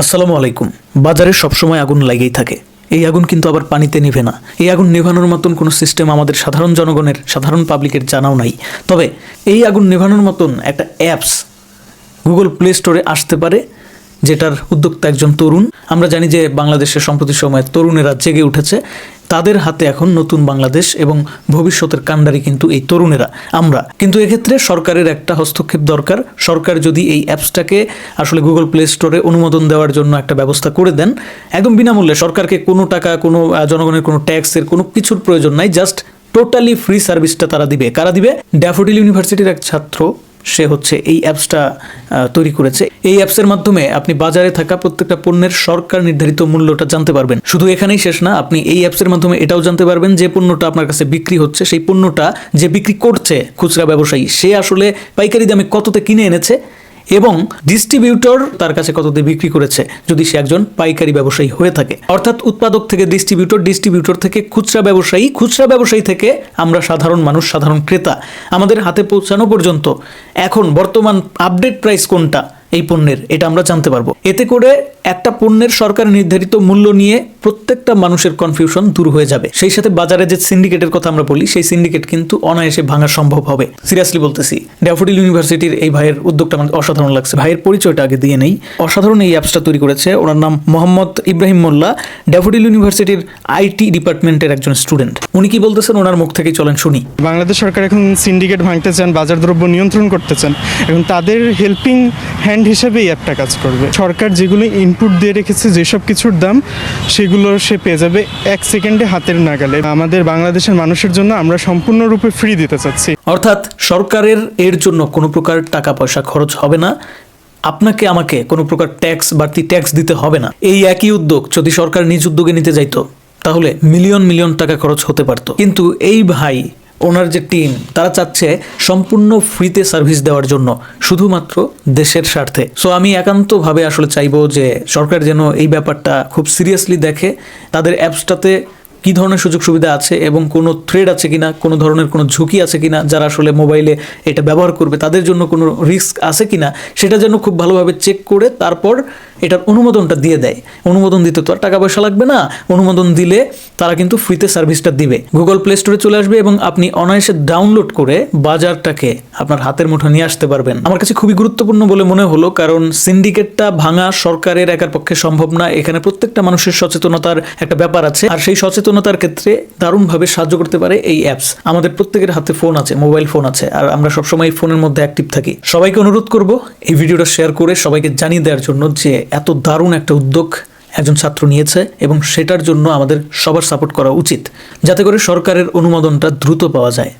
আসসালামু আলাইকুম। বাজারে সবসময় আগুন লাগেই থাকে। এই আগুন কিন্তু আবার পানিতে নিভে না। এই আগুন নেভানোর মতন কোনো সিস্টেম আমাদের সাধারণ জনগণের, সাধারণ পাবলিকের জানাও নাই। তবে এই আগুন নেভানোর মতন একটা অ্যাপস গুগল প্লে স্টোরে আসতে পারে। যেটার উদ্যোক্তা একজন তরুণ। আমরা জানি যে বাংলাদেশের সম্প্রতি সময়ে তরুণেরা জেগে উঠেছে। তাদের হাতে এখন নতুন বাংলাদেশ এবং ভবিষ্যতের কাণ্ডারি কিন্তু এই তরুণেরা, আমরা। কিন্তু এক্ষেত্রে সরকারের একটা হস্তক্ষেপ দরকার। সরকার যদি এই অ্যাপসটাকে আসলে গুগল প্লে স্টোরে অনুমোদন দেওয়ার জন্য একটা ব্যবস্থা করে দেন, একদম বিনামূল্যে সরকারকে কোনো টাকা, কোনো জনগণের কোনো ট্যাক্সের কোনো কিছুর প্রয়োজন নাই। জাস্ট টোটালি ফ্রি সার্ভিসটা তারা দিবে। কারা দিবে? ড্যাফোডিল ইউনিভার্সিটির এক ছাত্র সে হচ্ছে এই অ্যাপসটা তৈরি করেছে। এই অ্যাপসের মাধ্যমে আপনি বাজারে থাকা প্রত্যেকটা পণ্যের সরকার নির্ধারিত মূল্যটা জানতে পারবেন। শুধু এখানেই শেষ না, আপনি এই অ্যাপসের মাধ্যমে এটাও জানতে পারবেন যে পণ্যটা আপনার কাছে বিক্রি হচ্ছে। সেই পণ্যটা যে বিক্রি করছে খুচরা ব্যবসায়ী, সে আসলে পাইকারি দামে কততে কিনে এনেছে? এবং ডিস্ট্রিবিউটর তার কাছে কততে বিক্রি করেছে, যদি সে একজন পাইকারি ব্যবসায়ী হয়ে থাকে। অর্থাৎ উৎপাদক থেকে ডিস্ট্রিবিউটর ডিস্ট্রিবিউটর থেকে খুচরা ব্যবসায়ী খুচরা ব্যবসায়ী থেকে আমরা সাধারণ মানুষ, সাধারণ ক্রেতা। আমাদের হাতে পৌঁছানো পর্যন্ত। এখন বর্তমান আপডেট প্রাইস কোনটা? এই পণ্যের, এটা আমরা জানতে পারব। এতে করে একটা পণ্যের সরকার নির্ধারিত মূল্য নিয়ে প্রত্যেকটা মানুষের কনফিউশন দূর হয়ে যাবে। সেই সাথে বাজারে যে সিন্ডিকেটের কথা আমরা বলি, সেই সিন্ডিকেট কিন্তু অনায়াসে ভাঙা সম্ভব হবে। সিরিয়াসলি বলতেছি ড্যাফোডিল ইউনিভার্সিটির এই ভাইয়ের উদ্যোগটা আমার অসাধারণ লাগছে। ভাইয়ের পরিচয়টা আগে দিয়ে নেই। অসাধারণ এই অ্যাপসটা তৈরি করেছে। ওনার নাম মোহাম্মদ ইব্রাহিম মোল্লা। ড্যাফোডিল ইউনিভার্সিটির আইটি ডিপার্টমেন্টের একজন স্টুডেন্ট উনি কি বলতেছেন? ওনার মুখ থেকেই চলেন শুনি। বাংলাদেশ সরকার এখন সিন্ডিকেট ভাঙতে চান বাজার দ্রব্য নিয়ন্ত্রণ করতে চান এখন তাদের হেল্পিং হ্যান্ড হিসেবে এই অ্যাপটা কাজ করবে। সরকার যেগুলো ইনপুট দিয়ে রেখেছে, যেসব কিছুর দাম, সেগুলো সে পেয়ে যাবে এক সেকেন্ডে হাতের নাগালে। আমাদের বাংলাদেশের মানুষের জন্য আমরা সম্পূর্ণরূপে ফ্রি দিতে চাচ্ছি। অর্থাৎ সরকারের এর জন্য কোনো প্রকার টাকা পয়সা খরচ হবে না। আপনাকে আমাকে কোনো প্রকার ট্যাক্স বাড়তি ট্যাক্স দিতে হবে না। এই একই উদ্যোগ যদি সরকার নিজ উদ্যোগে নিতে যাইতো, তাহলে মিলিয়ন মিলিয়ন টাকা খরচ হতে পারতো। কিন্তু এই ভাই ওনার যে টিম, তারা চাচ্ছে সম্পূর্ণ ফ্রিতে সার্ভিস দেওয়ার জন্য, শুধুমাত্র দেশের স্বার্থে। সো আমি একান্তভাবে আসলে চাইব যে সরকার যেন এই ব্যাপারটা খুব সিরিয়াসলি দেখে, তাদের অ্যাপসটাতে কি ধরনের সুযোগ সুবিধা আছে এবং কোনো থ্রেড আছে কিনা, কোনো ধরনের কোনো ঝুঁকি আছে কিনা, যারা আসলে মোবাইলে এটা ব্যবহার করবে, তাদের জন্য কোনো রিস্ক আছে কিনা, সেটা যেন খুব ভালোভাবে চেক করে তারপর এটার অনুমোদনটা দিয়ে দেয়। অনুমোদন দিতে তো আর টাকা পয়সা লাগবে না। অনুমোদন দিলে তারা কিন্তু ফ্রিতে সার্ভিসটা দিবে। গুগল প্লে স্টোরে চলে আসবে এবং আপনি অনায়াসে ডাউনলোড করে বাজারটাকে আপনার হাতের মুঠো নিয়ে আসতে পারবেন। আমার কাছে খুবই গুরুত্বপূর্ণ বলে মনে হলো, কারণ সিন্ডিকেটটা ভাঙা সরকারের একার পক্ষে সম্ভব না। এখানে প্রত্যেকটা মানুষের সচেতনতার একটা ব্যাপার আছে, আর সেই সচেতনতার ক্ষেত্রে দারুণভাবে সাহায্য করতে পারে এই অ্যাপস আমাদের প্রত্যেকের হাতে ফোন আছে মোবাইল ফোন আছে, আর আমরা সবসময় ফোনের মধ্যে অ্যাক্টিভ থাকি। সবাইকে অনুরোধ করব এই ভিডিওটা শেয়ার করে সবাইকে জানিয়ে দেওয়ার জন্য যে এত দারুণ একটা উদ্যোগ একজন ছাত্র নিয়েছে এবং সেটার জন্য আমাদের সবার সাপোর্ট করা উচিত, যাতে করে সরকারের অনুমোদনটা দ্রুত পাওয়া যায়।